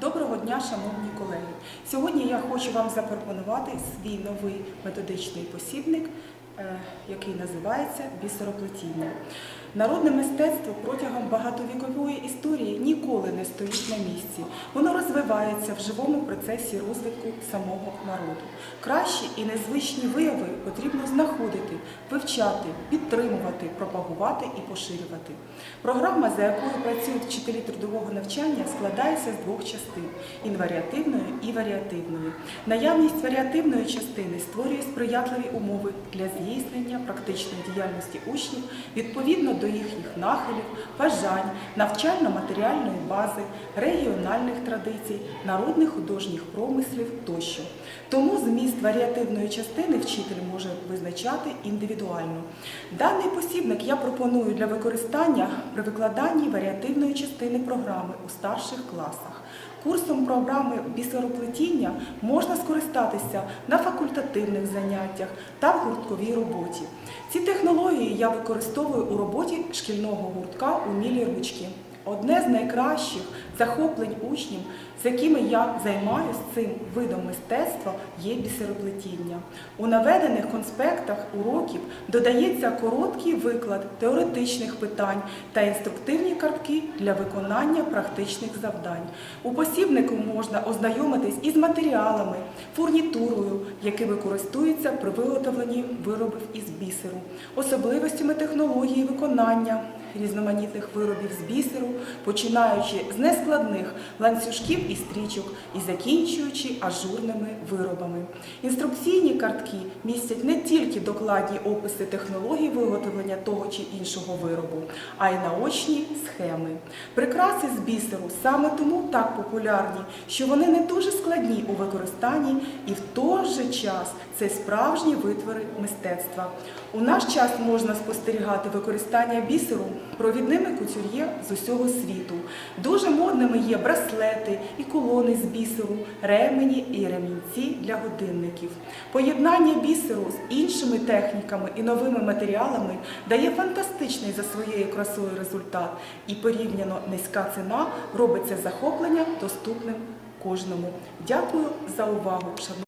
Доброго дня, шановні колеги. Сьогодні я хочу вам запропонувати свій новий методичний посібник, е, який називається бісероплетіння. Народне мистецтво протягом багатовікової історії ніколи не стоїть на місці. Воно розвивається в живому процесі розвитку самого народу. Кращі і незвичні вияви потрібно знаходити, вивчати, підтримувати, пропагувати і поширювати. Програма, за якою працюють вчителі трудового навчання, складається з двох частин інваріативної і варіативної. Наявність варіативної частини створює сприятливі умови для здійснення практичної діяльності учнів відповідно до їхніх нахилів, бажань, навчально-матеріальної бази, регіональних традицій, народних художніх промислів тощо. Тому зміст варіативної частини вчитель може визначати індивідуально. Даний посібник я пропоную для використання при викладанні варіативної частини програми у старших класах. Курсом програми бісероплетіння можна скористатися на факультативних заняттях та в гуртковій роботі. Ці технології я використовую у роботі шкільного гуртка «Умілі ручки. Одне з найкращих захоплень учнів, з якими я займаюся цим видом мистецтва, є бісероплетіння. У наведених конспектах уроків додається короткий виклад теоретичних питань та інструктивні картки для виконання практичних завдань. У посібнику можна ознайомитись із матеріалами, фурнітурою, які використовуються при виготовленні виробів із бісеру, особливостями технології виконання різноманітних виробів з бісеру, починаючи з нескладних ланцюжків і стрічок і закінчуючи ажурними виробами. Інструкційні картки містять не тільки докладні описи технологій виготовлення того чи іншого виробу, а й наочні схеми. Прикраси з бісеру саме тому так популярні, що вони не дуже складні у використанні і в той же час це справжні витвори мистецтва. У наш час можна спостерігати використання бісеру провідними кутюр'є з усього світу. Дуже модними є браслети і колони з бісеру, ремені і ремінці для годинників. Поєднання бісеру з іншими техніками і новими матеріалами дає фантастичний за своєю красою результат, і порівняно низька ціна робиться захоплення доступним кожному. Дякую за увагу.